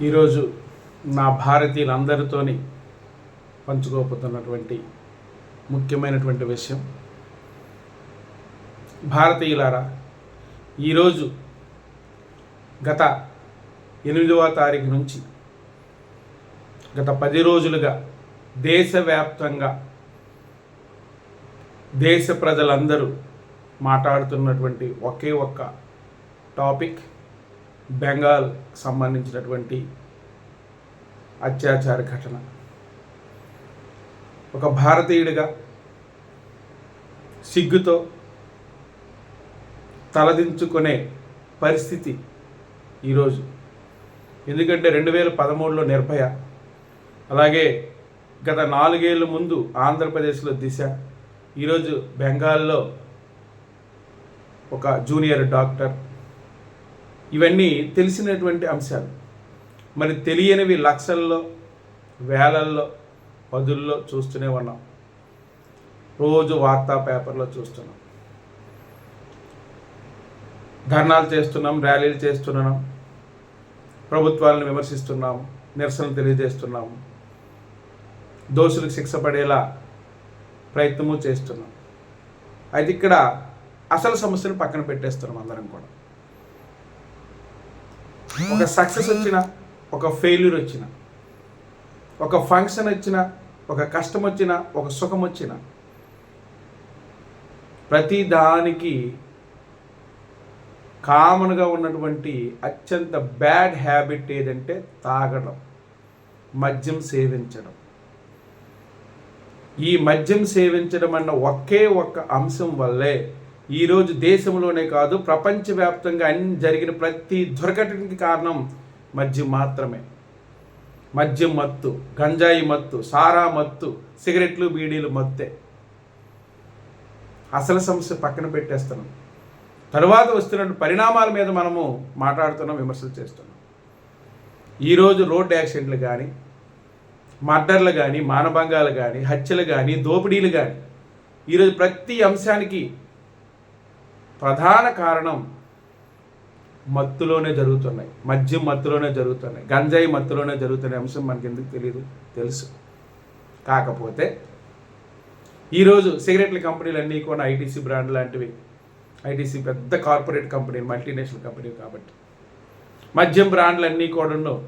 ఈరోజు నా భారతీయులందరితోని పంచుకోబోతున్నటువంటి ముఖ్యమైనటువంటి విషయం. భారతీయులారా ఈరోజు గత ఎనిమిదవ తారీఖు నుంచి గత పది రోజులుగా దేశవ్యాప్తంగా దేశ ప్రజలందరూ మాట్లాడుతున్నటువంటి ఒకే ఒక్క టాపిక్ బెంగాల్ సంబంధించినటువంటి అత్యాచార ఘటన. ఒక భారతీయుడిగా సిగ్గుతో తలదించుకునే పరిస్థితి ఈరోజు. ఎందుకంటే రెండు వేల పదమూడులో నిర్భయ అలాగే గత నాలుగేళ్ళ ముందు ఆంధ్రప్రదేశ్లో దిశ ఈరోజు బెంగాల్లో ఒక జూనియర్ డాక్టర్ ఇవన్నీ తెలిసినటువంటి అంశాలు. మరి తెలియనివి లక్షల్లో వేలల్లో పదుల్లో చూస్తూనే ఉన్నాం. రోజు వార్తా పేపర్లో చూస్తున్నాం. ధర్నాలు చేస్తున్నాం ర్యాలీలు చేస్తున్నాం ప్రభుత్వాలను విమర్శిస్తున్నాం నిరసన తెలియజేస్తున్నాము దోషులకు శిక్ష పడేలా ప్రయత్నము చేస్తున్నాం. అయితే ఇక్కడ అసలు సమస్యను పక్కన పెట్టేస్తున్నాం అందరం కూడా. ఒక సక్సెస్ వచ్చిన ఒక ఫెయిల్యూర్ వచ్చిన ఒక ఫంక్షన్ వచ్చిన ఒక కష్టం వచ్చిన ఒక సుఖం వచ్చిన ప్రతి దానికి కామన్గా ఉన్నటువంటి అత్యంత బ్యాడ్ హ్యాబిట్ ఏదంటే తాగడం మద్యం సేవించడం. ఈ మద్యం సేవించడం అన్న ఒకే ఒక్క అంశం వల్లే ఈరోజు దేశంలోనే కాదు ప్రపంచవ్యాప్తంగా అన్ని జరిగిన ప్రతి దుర్ఘటనకి కారణం మద్యం మాత్రమే. మద్యం మత్తు గంజాయి మత్తు సారా మత్తు సిగరెట్లు బీడీలు మత్తే. అసలు సమస్య పక్కన పెట్టేస్తున్నాం. తరువాత వస్తున్న పరిణామాల మీద మనము మాట్లాడుతున్నాం విమర్శలు చేస్తున్నాం. ఈరోజు రోడ్డు యాక్సిడెంట్లు కానీ మర్డర్లు కానీ మానభంగాలు కానీ హత్యలు కానీ దోపిడీలు కానీ ఈరోజు ప్రతి అంశానికి ప్రధాన కారణం మత్తులోనే జరుగుతున్నాయి. మద్యం మత్తులోనే జరుగుతున్నాయి. గంజాయి మత్తులోనే జరుగుతున్న అంశం మనకి ఎందుకు తెలియదు తెలుసు. కాకపోతే ఈరోజు సిగరెట్ల కంపెనీలు అన్నీ కూడా ఐటీసీ బ్రాండ్ లాంటివి. ఐటీసీ పెద్ద కార్పొరేట్ కంపెనీ మల్టీనేషనల్ కంపెనీ కాబట్టి. మద్యం బ్రాండ్లు అన్నీ కూడా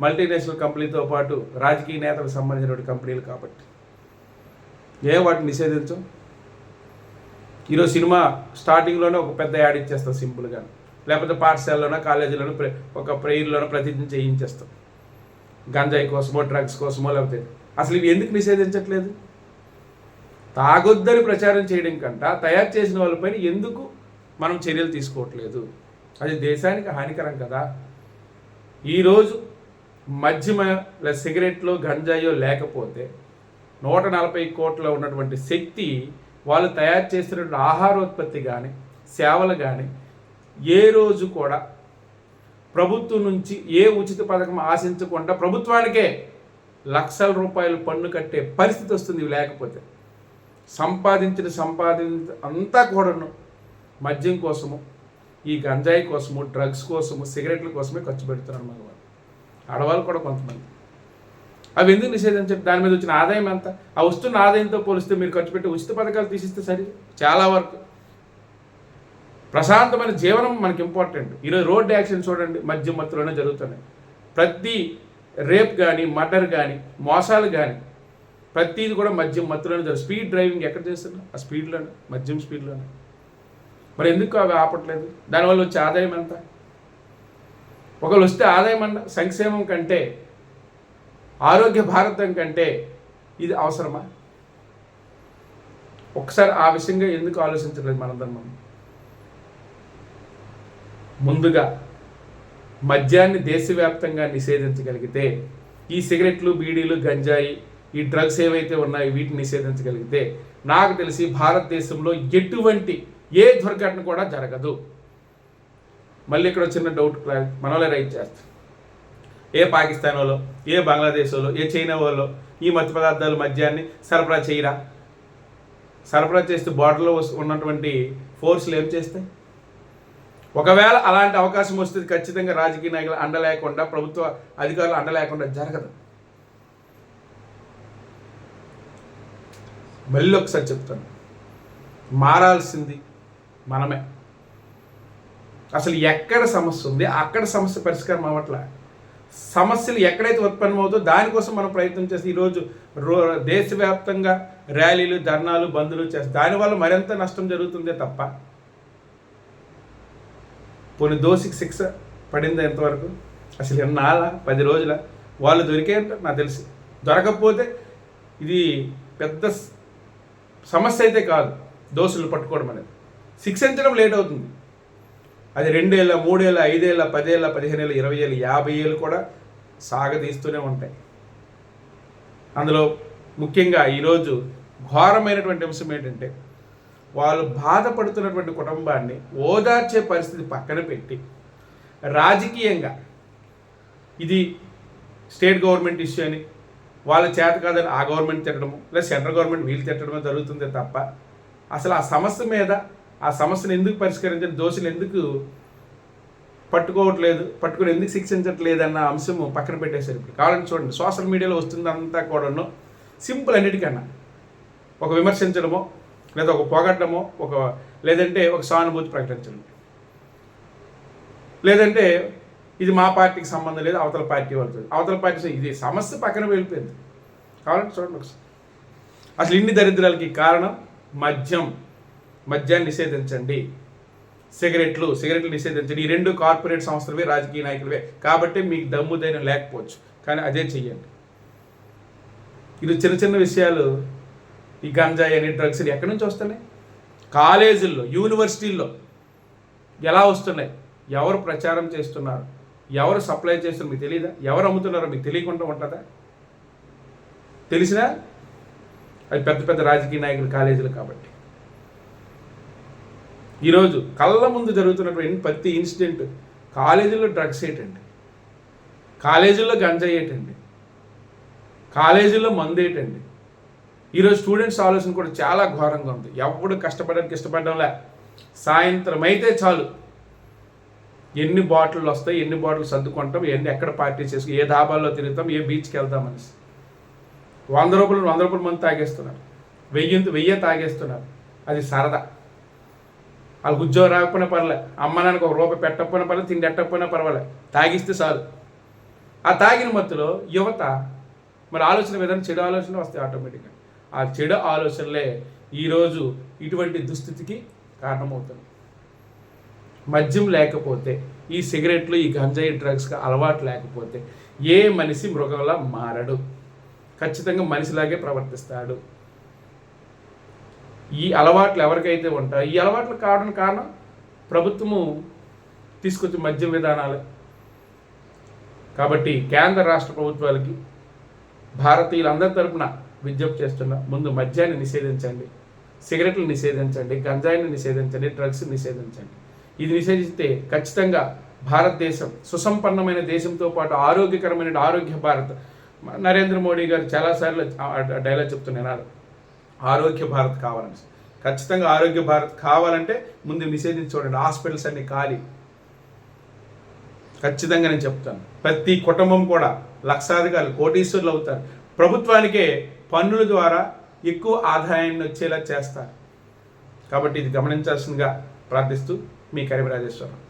మల్టీనేషనల్ కంపెనీతో పాటు రాజకీయ నేతలకు సంబంధించిన కంపెనీలు కాబట్టి. ఏ వాటిని నిషేధించం? ఈరోజు సినిమా స్టార్టింగ్లోనే ఒక పెద్ద యాడ్ ఇచ్చేస్తాం సింపుల్గా. లేకపోతే పాఠశాలలోనో కాలేజీలోనో ప్రే ఒక ప్రేయర్లోనో ప్రతిజ్ఞ చేయించేస్తాం. గంజాయి కోసమో డ్రగ్స్ కోసమో లేకపోతే అసలు ఇవి ఎందుకు నిషేధించట్లేదు? తాగొద్దని ప్రచారం చేయడం కంట తయారు చేసిన వాళ్ళపైన ఎందుకు మనం చర్యలు తీసుకోవట్లేదు? అది దేశానికి హానికరం కదా. ఈరోజు మద్యమ లేదా సిగరెట్లో గంజాయో లేకపోతే నూట నలభై కోట్ల ఉన్నటువంటి శక్తి వాళ్ళు తయారు చేసినటువంటి ఆహారోత్పత్తి కానీ సేవలు కానీ ఏ రోజు కూడా ప్రభుత్వం నుంచి ఏ ఉచిత పథకం ఆశించకుండా ప్రభుత్వానికే లక్షల రూపాయలు పన్ను కట్టే పరిస్థితి వస్తుంది లేకపోతే. సంపాదించిన సంపాదించిన అంతా కూడాను మద్యం కోసము ఈ గంజాయి కోసము డ్రగ్స్ కోసము సిగరెట్ల కోసమే ఖర్చు పెడుతున్నారు మగవాళ్ళు ఆడవాళ్ళు కూడా కొంతమంది. అవి ఎందుకు నిషేధించారు దాని మీద వచ్చిన ఆదాయం ఎంత? ఆ వస్తున్న ఆదాయంతో పోలిస్తే మీరు ఖర్చు పెట్టి ఉచిత పథకాలు తీసిస్తే సరే? చాలా వరకు. ప్రశాంతమైన జీవనం మనకి ఇంపార్టెంట్ ఈరోజు రోడ్ యాక్సిడెంట్ చూడండి మధ్య మత్తులోనే జరుగుతున్నాయి. ప్రతి రేప్ కానీ మర్డర్ కానీ మోసాలు కానీ ప్రతిది కూడా మద్యం మత్తులోనే జరుగుతుంది స్పీడ్ డ్రైవింగ్ ఎక్కడ చేస్తున్నా ఆ స్పీడ్లోనే మద్యం స్పీడ్లోనే. మరి ఎందుకు అవి ఆపట్లేదు? దానివల్ల వచ్చే ఆదాయం ఎంత? ఒకళ్ళు వస్తే ఆదాయం అన్న సంక్షేమం కంటే ఆరోగ్య భారతం కంటే ఇది అవసరమా? ఒకసారి ఆ విషయంగా ఎందుకు ఆలోచించలేదు మనందరం మనం? ముందుగా మద్యాన్ని దేశవ్యాప్తంగా నిషేధించగలిగితే ఈ సిగరెట్లు బీడీలు గంజాయి ఈ డ్రగ్స్ ఏవైతే ఉన్నాయో వీటిని నిషేధించగలిగితే నాకు తెలిసి భారతదేశంలో ఎటువంటి ఏ దుర్ఘటన కూడా జరగదు. మళ్ళీ ఇక్కడ చిన్న డౌట్ మనోలే రైట్ చేస్తాం ఏ పాకిస్తాన్ వాళ్ళు ఏ బంగ్లాదేశ్ వాళ్ళు ఏ చైనా వాళ్ళు ఈ మత్తు పదార్థాలు మద్యాన్ని సరఫరా చేయరా? సరఫరా చేస్తే బార్డర్లో ఉన్నటువంటి ఫోర్సులు ఏం చేస్తాయి? ఒకవేళ అలాంటి అవకాశం వస్తే ఖచ్చితంగా రాజకీయ నాయకులు అండలేకుండా ప్రభుత్వ అధికారులు అండలేకుండా జరగదు. మళ్ళీ ఒకసారి చెప్తాను. మారాల్సింది మనమే. అసలు ఎక్కడ సమస్య ఉంది? అక్కడ సమస్య పరిష్కారం అవ్వట్లే? సమస్యలు ఎక్కడైతే ఉత్పన్నమవుతో దానికోసం మనం ప్రయత్నం చేసి ఈరోజు రో దేశవ్యాప్తంగా ర్యాలీలు ధర్నాలు బంద్లు చేస్తాం దానివల్ల మరింత నష్టం జరుగుతుందే తప్ప. పోనీ దోషికి శిక్ష పడిందా ఎంతవరకు అసలు ఎన్నాళ్ళ? పది రోజుల? వాళ్ళు దొరికేంట నాకు తెలిసి. దొరకకపోతే ఇది పెద్ద సమస్య అయితే కాదు దోషులు పట్టుకోవడం అనేది. శిక్షించడం లేట్ అవుతుంది. అది రెండేళ్ళ మూడేళ్ళ ఐదేళ్ళ పదేళ్ళ పదిహేను ఏళ్ళ ఇరవై ఏళ్ళు యాభై ఏళ్ళు కూడా సాగదీస్తూనే ఉంటాయి. అందులో ముఖ్యంగా ఈరోజు ఘోరమైనటువంటి అంశం ఏంటంటే వాళ్ళు బాధపడుతున్నటువంటి కుటుంబాన్ని ఓదార్చే పరిస్థితి పక్కన పెట్టి రాజకీయంగా ఇది స్టేట్ గవర్నమెంట్ ఇష్యూ అని వాళ్ళ చేత కాదని ఆ గవర్నమెంట్ తిట్టడము లేదా సెంట్రల్ గవర్నమెంట్ వీళ్ళు తిట్టడమే జరుగుతుంది తప్ప అసలు ఆ సమస్య మీద ఆ సమస్యను ఎందుకు పరిష్కరించడం దోషులు ఎందుకు పట్టుకోవట్లేదు? పట్టుకుని ఎందుకు శిక్షించట్లేదు అన్న అంశము పక్కన పెట్టేశారు ఇప్పుడు. కావాలని చూడండి సోషల్ మీడియాలో వస్తుందంతా కూడాను సింపుల్ అన్నిటికన్నా. ఒక విమర్శించడమో లేదా ఒక పొగట్టడమో ఒక లేదంటే ఒక సానుభూతి ప్రకటించడం. లేదంటే ఇది మా పార్టీకి సంబంధం లేదు అవతల పార్టీ వాళ్ళతో అవతల పార్టీ ఇది సమస్య పక్కన వెళ్ళిపోయింది. కావాలంటే చూడండి ఒకసారి. అసలు ఇన్ని దరిద్రాలకి కారణం మద్యం. మద్యాన్ని నిషేధించండి. సిగరెట్లు సిగరెట్లు నిషేధించండి. ఈ రెండు కార్పొరేట్ సంస్థలవే రాజకీయ నాయకులవే. కాబట్టి మీకు దమ్ము ధైర్యం లేకపోవచ్చు. కానీ అదే చెయ్యండి. ఇది చిన్న చిన్న విషయాలు. ఈ గంజాయి అని డ్రగ్స్ అని ఎక్కడి నుంచి వస్తున్నాయి? కాలేజీల్లో యూనివర్సిటీల్లో ఎలా వస్తున్నాయి? ఎవరు ప్రచారం చేస్తున్నారు? ఎవరు సప్లై చేస్తున్నారు మీకు తెలియదా ఎవరు అమ్ముతున్నారో మీకు తెలియకుండా ఉంటుందా? తెలిసినా? అది పెద్ద పెద్ద రాజకీయ నాయకులు కాలేజీలు కాబట్టి. ఈరోజు కళ్ళ ముందు జరుగుతున్నటువంటి ప్రతి ఇన్సిడెంట్ కాలేజీలో డ్రగ్స్ ఏటండి. కాలేజీల్లో గంజాయి ఏటండి. కాలేజీల్లో మందు ఏటండి. ఈరోజు స్టూడెంట్స్ ఆలోచన కూడా చాలా ఘోరంగా ఉంది. ఎవడు కష్టపడడానికి ఇష్టపడడంలే. సాయంత్రం అయితే చాలు. ఎన్ని బాటిల్ వస్తాయి ఎన్ని బాటిల్ సర్దుకుంటాం ఎన్ని ఎక్కడ పార్టీ చేసుకుని ఏ ధాబాల్లో తిరుగుతాం ఏ బీచ్కి వెళ్తాం అనేసి. వంద రూపాయలు వంద రూపాయల మంది తాగేస్తున్నారు. వెయ్యి వెయ్యే తాగేస్తున్నారు. అది సరదా. వాళ్ళకి ఉద్యోగం రాకపోయినా పర్లే అమ్మ నాన్నకు ఒక రూపాయి పెట్టకపోయినా పర్లేదు తిండి ఎట్టకపోయినా పర్వాలే. తాగిస్తే చాలు. ఆ తాగిన మత్తులో యువత మరి ఆలోచన విధానం చెడు ఆలోచన వస్తాయి ఆటోమేటిక్గా. ఆ చెడు ఆలోచనలే ఈరోజు ఇటువంటి దుస్థితికి కారణమవుతుంది మద్యం లేకపోతే ఈ సిగరెట్లు ఈ గంజాయి డ్రగ్స్కి అలవాటు లేకపోతే ఏ మనిషి మృగంలా మారడు. ఖచ్చితంగా మనిషిలాగే ప్రవర్తిస్తాడు. ఈ అలవాట్లు ఎవరికైతే ఉంటాయో ఈ అలవాట్లు కావడం కారణం ప్రభుత్వము తీసుకొచ్చే మద్యం విధానాలు. కాబట్టి కేంద్ర రాష్ట్ర ప్రభుత్వాలకి భారతీయులందరి తరపున విజ్ఞప్తి చేస్తున్నా ముందు మద్యాన్ని నిషేధించండి సిగరెట్లు నిషేధించండి గంజాయిని నిషేధించండి డ్రగ్స్ నిషేధించండి. ఇది నిషేధిస్తే ఖచ్చితంగా భారతదేశం సుసంపన్నమైన దేశంతో పాటు ఆరోగ్యకరమైన ఆరోగ్య భారత్. నరేంద్ర మోడీ గారు చాలాసార్లు డైలాగ్ చెప్తున్నారు. ఆరోగ్య భారత్ కావాలని. ఖచ్చితంగా ఆరోగ్య భారత్ కావాలంటే ముందు నిషేధించి చూడండి. హాస్పిటల్స్ అన్ని ఖాళీ. ఖచ్చితంగా నేను చెప్తాను. ప్రతి కుటుంబం కూడా లక్షాధికారులు కోటీశ్వరులు అవుతారు. ప్రభుత్వానికే పన్నుల ద్వారా ఎక్కువ ఆదాయాన్ని వచ్చేలా చేస్తారు. కాబట్టి ఇది గమనించాల్సిందిగా ప్రార్థిస్తూ మీ కరీంరాజేశ్వరరావు